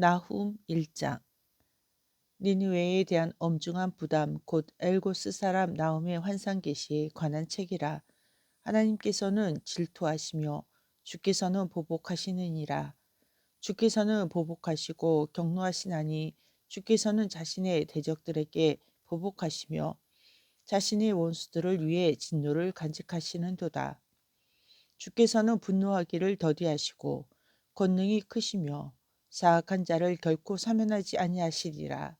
나훔 1장 니느웨에 대한 엄중한 부담 곧 엘고스 사람 나훔의 환상 계시에 관한 책이라 하나님께서는 질투하시며 주께서는 보복하시느니라 주께서는 보복하시고 경노하시나니 주께서는 자신의 대적들에게 보복하시며 자신의 원수들을 위해 진노를 간직하시는도다. 주께서는 분노하기를 더디하시고 권능이 크시며 사악한 자를 결코 사면하지 아니하시리라.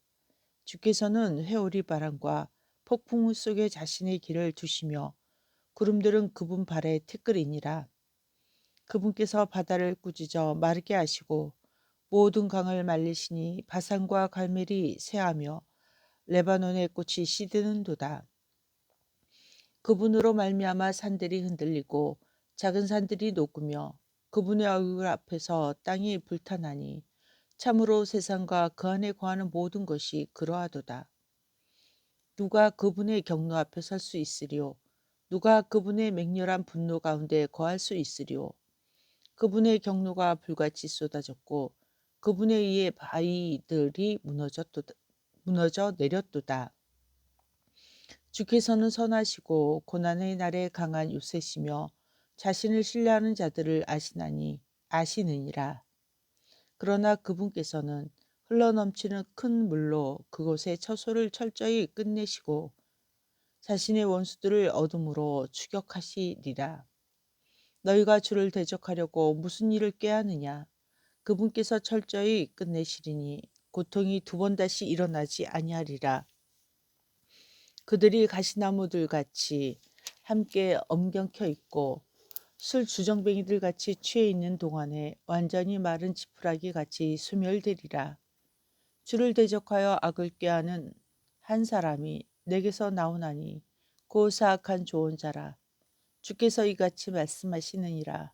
주께서는 회오리 바람과 폭풍 속에 자신의 길을 두시며 구름들은 그분 발에 티끌이니라. 그분께서 바다를 꾸짖어 마르게 하시고 모든 강을 말리시니 바산과 갈멜이 새하며 레바논의 꽃이 시드는도다. 그분으로 말미암아 산들이 흔들리고 작은 산들이 녹으며 그분의 얼굴 앞에서 땅이 불타나니 참으로 세상과 그 안에 거하는 모든 것이 그러하도다. 누가 그분의 경로 앞에 설 수 있으리요? 누가 그분의 맹렬한 분노 가운데 거할 수 있으리요? 그분의 경로가 불같이 쏟아졌고 그분에 의해 바위들이 무너졌도다, 무너져 내렸도다. 주께서는 선하시고 고난의 날에 강한 요새시며 자신을 신뢰하는 자들을 아시나니 아시느니라. 그러나 그분께서는 흘러넘치는 큰 물로 그곳의 처소를 철저히 끝내시고 자신의 원수들을 어둠으로 추격하시리라. 너희가 주를 대적하려고 무슨 일을 꾀하느냐? 그분께서 철저히 끝내시리니 고통이 두 번 다시 일어나지 아니하리라. 그들이 가시나무들 같이 함께 엄경켜 있고 술 주정뱅이들 같이 취해 있는 동안에 완전히 마른 지푸라기 같이 소멸되리라. 주를 대적하여 악을 꾀하는 한 사람이 내게서 나오나니 고 사악한 좋은 자라. 주께서 이같이 말씀하시느니라.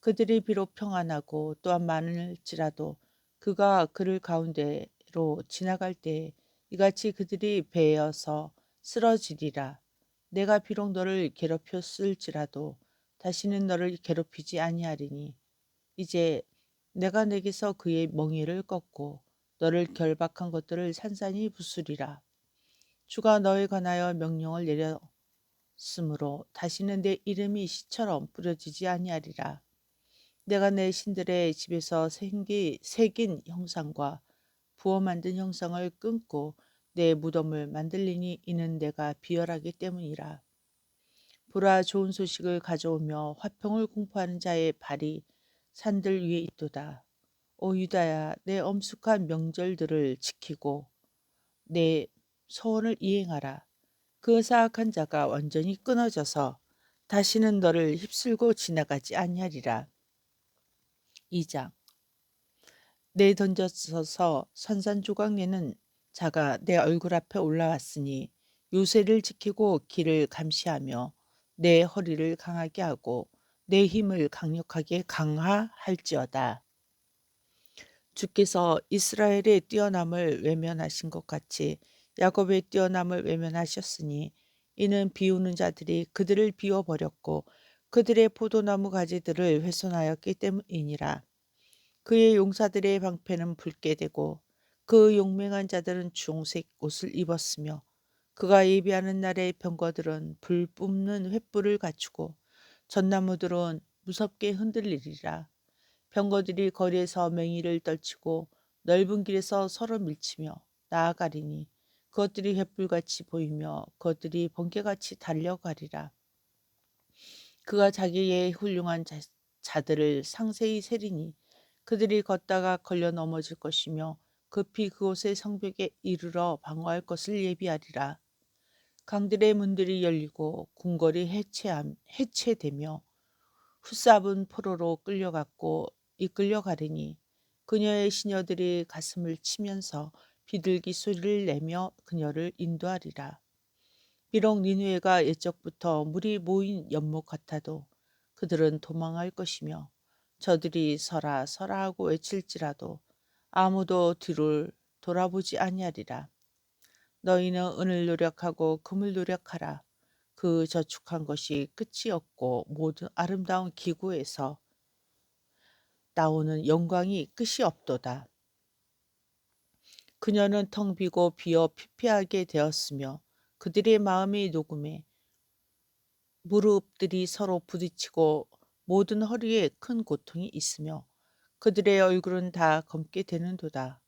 그들이 비록 평안하고 또한 많을지라도 그가 그를 가운데로 지나갈 때 이같이 그들이 베어서 쓰러지리라. 내가 비록 너를 괴롭혔을지라도 다시는 너를 괴롭히지 아니하리니 이제 내가 내게서 그의 멍에를 꺾고 너를 결박한 것들을 산산히 부수리라. 주가 너에 관하여 명령을 내려 쓰므로 다시는 내 이름이 시처럼 뿌려지지 아니하리라. 내가 내 신들의 집에서 생기, 새긴 형상과 부어 만든 형상을 끊고 내 무덤을 만들리니 이는 내가 비열하기 때문이라. 보라 좋은 소식을 가져오며 화평을 공포하는 자의 발이 산들 위에 있도다. 오 유다야 내 엄숙한 명절들을 지키고 내 소원을 이행하라. 그 사악한 자가 완전히 끊어져서 다시는 너를 휩쓸고 지나가지 아니하리라. 2장 내 던져서 선산조각 내는 자가 내 얼굴 앞에 올라왔으니 요새를 지키고 길을 감시하며 내 허리를 강하게 하고 내 힘을 강력하게 강화할지어다. 주께서 이스라엘의 뛰어남을 외면하신 것 같이 야곱의 뛰어남을 외면하셨으니 이는 비우는 자들이 그들을 비워버렸고 그들의 포도나무 가지들을 훼손하였기 때문이니라. 그의 용사들의 방패는 붉게 되고 그 용맹한 자들은 주홍색 옷을 입었으며 그가 예비하는 날의 병거들은 불 뿜는 횃불을 갖추고 전나무들은 무섭게 흔들리리라. 병거들이 거리에서 맹위를 떨치고 넓은 길에서 서로 밀치며 나아가리니 그것들이 횃불같이 보이며 그것들이 번개같이 달려가리라. 그가 자기의 훌륭한 자, 자들을 상세히 세리니 그들이 걷다가 걸려 넘어질 것이며 급히 그곳의 성벽에 이르러 방어할 것을 예비하리라. 강들의 문들이 열리고 궁궐이 해체함, 해체되며 후싸분 포로로 끌려갔고 이끌려 가리니 그녀의 시녀들이 가슴을 치면서 비둘기 소리를 내며 그녀를 인도하리라. 비록 니누에가 옛적부터 물이 모인 연못 같아도 그들은 도망할 것이며 저들이 서라 서라 하고 외칠지라도 아무도 뒤를 돌아보지 아니하리라. 너희는 은을 노력하고 금을 노력하라. 그 저축한 것이 끝이 없고 모든 아름다운 기구에서 나오는 영광이 끝이 없도다. 그녀는 텅 비고 비어 피폐하게 되었으며 그들의 마음이 녹음해 무릎들이 서로 부딪히고 모든 허리에 큰 고통이 있으며 그들의 얼굴은 다 검게 되는도다.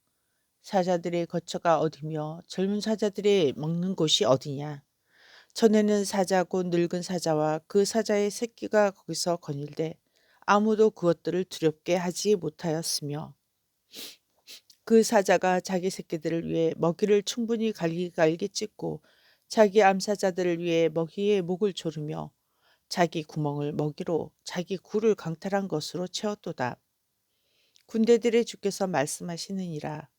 사자들의 거처가 어디며 젊은 사자들의 먹는 곳이 어디냐. 전에는 사자고 늙은 사자와 그 사자의 새끼가 거기서 거닐되 아무도 그것들을 두렵게 하지 못하였으며 그 사자가 자기 새끼들을 위해 먹이를 충분히 갈기갈기 찢고 자기 암사자들을 위해 먹이의 목을 조르며 자기 구멍을 먹이로 자기 굴을 강탈한 것으로 채웠도다. 군대들의 주께서 말씀하시느니라.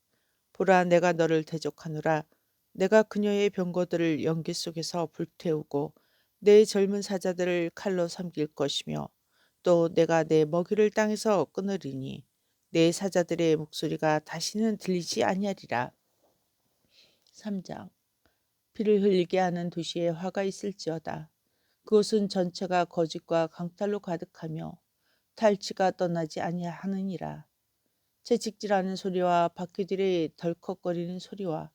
보라 내가 너를 대적하노라. 내가 그녀의 병거들을 연기 속에서 불태우고 내 젊은 사자들을 칼로 삼킬 것이며 또 내가 내 먹이를 땅에서 끊으리니 내 사자들의 목소리가 다시는 들리지 아니하리라. 3장 피를 흘리게 하는 도시에 화가 있을지어다. 그것은 전체가 거짓과 강탈로 가득하며 탈취가 떠나지 아니하느니라. 채찍질하는 소리와 바퀴들의 덜컥거리는 소리와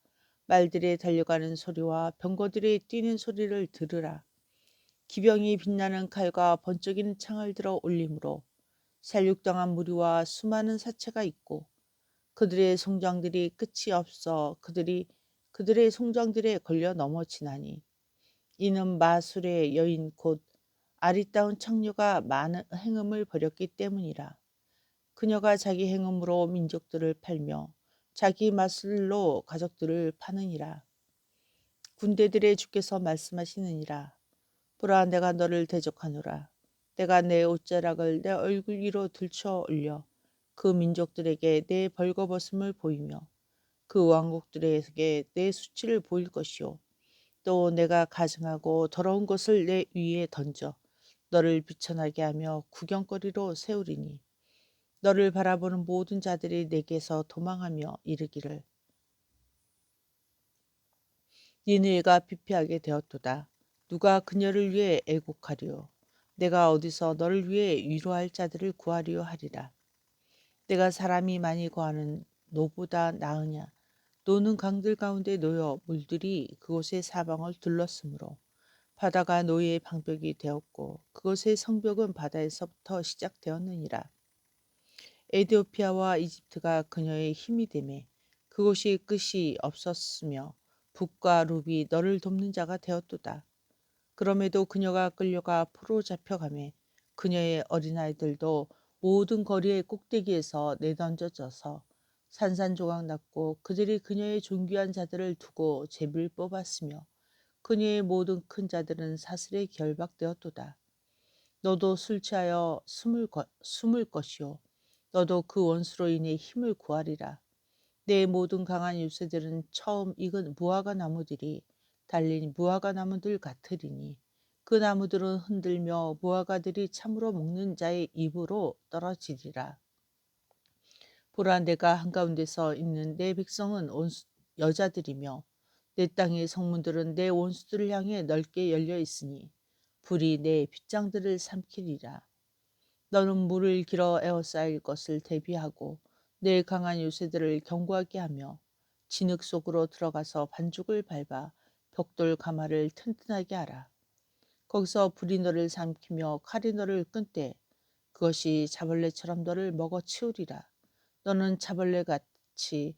말들의 달려가는 소리와 병거들의 뛰는 소리를 들으라. 기병이 빛나는 칼과 번쩍이는 창을 들어 올림으로 살육당한 무리와 수많은 사체가 있고 그들의 송장들이 끝이 없어 그들이 그들의 송장들에 걸려 넘어지나니 이는 마술의 여인 곧 아리따운 창녀가 많은 행음을 벌였기 때문이라. 그녀가 자기 행음으로 민족들을 팔며 자기 마술로 가족들을 파느니라. 군대들의 주께서 말씀하시느니라. 보라 내가 너를 대적하노라. 내가 내 옷자락을 내 얼굴 위로 들쳐 올려 그 민족들에게 내 벌거벗음을 보이며 그 왕국들에게 내 수치를 보일 것이요. 또 내가 가증하고 더러운 것을 내 위에 던져 너를 비천하게 하며 구경거리로 세우리니 너를 바라보는 모든 자들이 내게서 도망하며 이르기를 니느가 피폐하게 되었도다. 누가 그녀를 위해 애곡하리요. 내가 어디서 너를 위해 위로할 자들을 구하리요 하리라. 내가 사람이 많이 거하는 노보다 나으냐. 노는 강들 가운데 놓여 물들이 그곳의 사방을 둘렀으므로 바다가 노예의 방벽이 되었고 그곳의 성벽은 바다에서부터 시작되었느니라. 에디오피아와 이집트가 그녀의 힘이 되매 그곳이 끝이 없었으며 북과 룹이 너를 돕는 자가 되었도다. 그럼에도 그녀가 끌려가 포로 잡혀가매 그녀의 어린아이들도 모든 거리의 꼭대기에서 내던져져서 산산조각 났고 그들이 그녀의 존귀한 자들을 두고 제비를 뽑았으며 그녀의 모든 큰 자들은 사슬에 결박되었도다. 너도 술 취하여 숨을, 거, 숨을 것이요 너도 그 원수로 인해 힘을 구하리라. 내 모든 강한 유세들은 처음 익은 무화과 나무들이 달린 무화과 나무들 같으리니 그 나무들은 흔들며 무화과들이 참으로 먹는 자의 입으로 떨어지리라. 보라 내가 한가운데서 있는 내 백성은 원수, 여자들이며 내 땅의 성문들은 내 원수들을 향해 넓게 열려 있으니 불이 내 빗장들을 삼키리라. 너는 물을 길어 에워싸일 것을 대비하고 내 강한 요새들을 견고하게 하며 진흙 속으로 들어가서 반죽을 밟아 벽돌 가마를 튼튼하게 하라. 거기서 불이 너를 삼키며 칼이 너를 끊되 그것이 자벌레처럼 너를 먹어 치우리라. 너는 자벌레 같이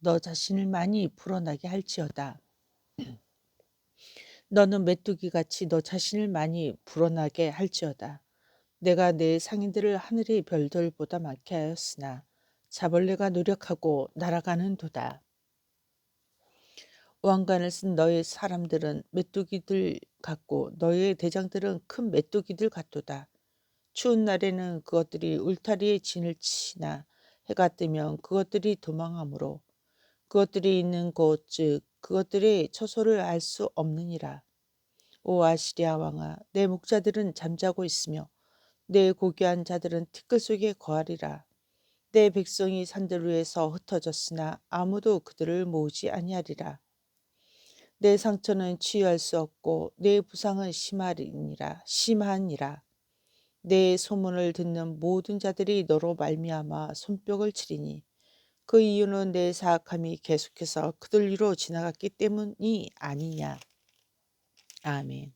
너 자신을 많이 불어나게 할지어다. 너는 메뚜기 같이 너 자신을 많이 불어나게 할지어다. 내가 내 상인들을 하늘의 별들보다 많게 하였으나 자벌레가 노력하고 날아가는 도다. 왕관을 쓴 너의 사람들은 메뚜기들 같고 너의 대장들은 큰 메뚜기들 같도다. 추운 날에는 그것들이 울타리에 진을 치나 해가 뜨면 그것들이 도망하므로 그것들이 있는 곳 즉 그것들의 처소를 알 수 없느니라. 오 아시리아 왕아 내 목자들은 잠자고 있으며 내 고귀한 자들은 티끌 속에 거하리라. 내 백성이 산들 위에서 흩어졌으나 아무도 그들을 모으지 아니하리라. 내 상처는 치유할 수 없고 내 부상은 심하니라 심하니라. 내 소문을 듣는 모든 자들이 너로 말미암아 손뼉을 치리니 그 이유는 내 사악함이 계속해서 그들 위로 지나갔기 때문이 아니냐. 아멘.